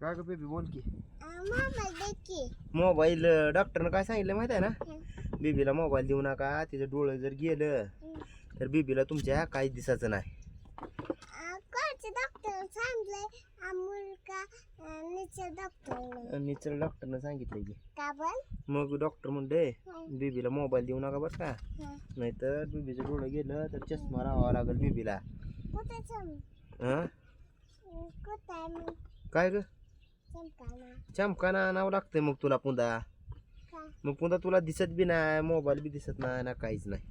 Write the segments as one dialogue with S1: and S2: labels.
S1: का ग बेबी बोल की.
S2: मोबाईल
S1: डॉक्टरनं काय सांगितलं माहिती आहे ना. बेबीला मोबाईल देऊ नका तिचं डोळं जर गेलं तर बेबीला तुमच्या काहीच दिसायचं नाही.
S2: कोणचे डॉक्टर सांगले अमूल का निचे डॉक्टर
S1: आणि चल डॉक्टरनं सांगितलं की. मग डॉक्टर म्हणले. बेबीला मोबाईल देऊ नका बरं का. नाहीतर बेबीचं डोळं गेलं तर चष्मा लावावा लागेल बेबीला. हां काय ग?
S2: चमकाना.
S1: चमकाना नाव लागतंय मग तुला पुन्हा. मग पुन्हा तुला दिसत बी नाही मोबाईल बी दिसत नाही ना काहीच नाही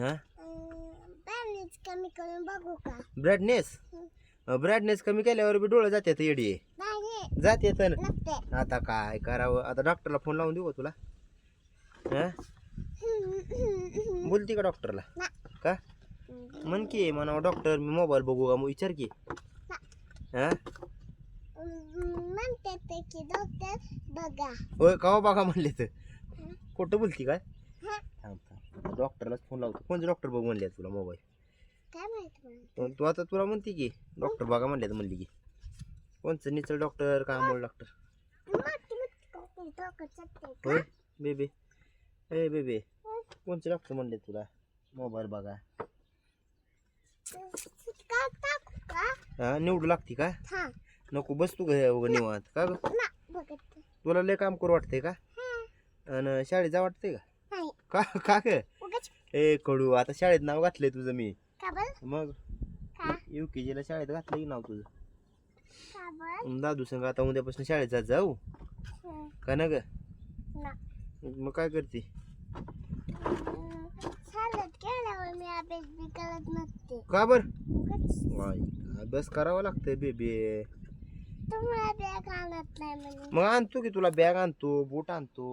S1: हां?
S2: बॅलन्स कमी करून बघू का?
S1: ब्राईटनेस ब्राईटनेस कमी केल्यावर बी डोळं जातात येडी. जाते
S2: नसते
S1: आता काय करावं? आता डॉक्टरला फोन लावून देऊ तुला? हा? बोलती का डॉक्टरला का? म्हण की म्हणा डॉक्टर मी मोबाईल बघू का? मग विचार की. हा?
S2: म्हणते ते की डॉक्टर बघा
S1: होय का बघा म्हणले तर. खोटं बोलती काय? डॉक्टरलाच फोन लावतो. कोणते डॉक्टर बघ म्हणले तुला मोबाईल?
S2: काय माहीत मला?
S1: तू- तू आता तुला म्हणते की डॉक्टर बघा म्हणले म्हणली की. कोणचं निचल डॉक्टर का अमोल डॉक्टर?
S2: मोठी मोठी कॉपी डोकं चटते का?
S1: होय बेबी. ए बेबी. कोणचे डॉक्टर म्हणले तुला? मोबाईल बघा.
S2: का टाकू का?
S1: हा निवडू लागते का?
S2: हा.
S1: नको बस तू निवांत. का ग? तुला लय काम करू वाटतंय का?
S2: हा
S1: आणि शाळेत जा वाटतंय का? का का ग? ए कडू आता शाळेत नाव घातलंय तुझं मी. मग? यू के जीला शाळेत घातलं की नाव तुझं. दादू संग आता उद्यापासून शाळेत जात जाऊ? का ना ग? मग काय करते? का बर? अभ्यास करावा लागतंय बेबी.
S2: तुम्हाला बॅग आणत नाही म्हणे.
S1: मग आणतो की तुला बॅग आणतो बूट आणतो.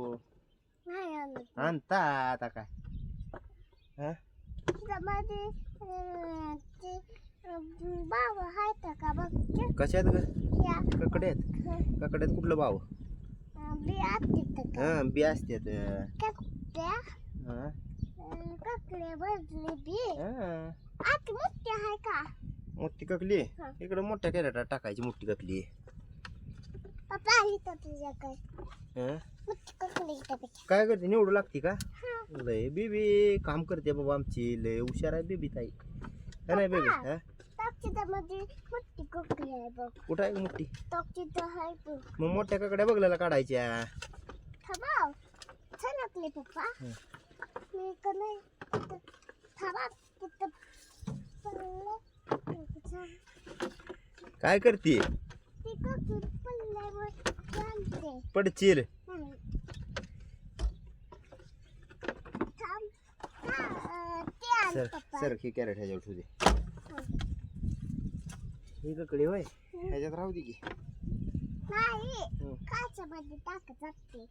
S2: नाही आणत.
S1: आणता आता काय? हा?
S2: त्यामध्ये अं, ते अं, बाबा आहेत का बघ ते?
S1: कशात ग?
S2: या.
S1: ककडे आहेत
S2: हं,
S1: ककड्यात कुठलं भाव
S2: अं, बी असते का?
S1: हा बी असतात.
S2: ककड्या?
S1: हा.
S2: अं, ककडे भरले बी.
S1: हा.
S2: आत मोठे आहे का?
S1: मोठी ककली
S2: हा.
S1: इकडे मोठ्या कॅरेटात टाकायची मोठी ककली
S2: पप्पा तुझ्याकडे.
S1: हा?
S2: पेक्षा
S1: काय करते? निवडू लागते का?
S2: हा.
S1: लय बेबी काम करते बाबा आमची. लय हुशार आहे बेबी ताई. है नाही बेबी? हा? कुठं आहे मोठी मग मोठ्या ककड्या बघल्याला काढायच्या.
S2: पप्पा. मी.
S1: काय करते
S2: ती ककडी पडल्यावर जाणते
S1: पडचिल सर सर ही कॅरेट ह्याच्यावर ठेवू दे
S2: हं.
S1: ही ककडी होय ह्याच्यात राहू दे की
S2: नाही. काच्यामध्ये टाकत असते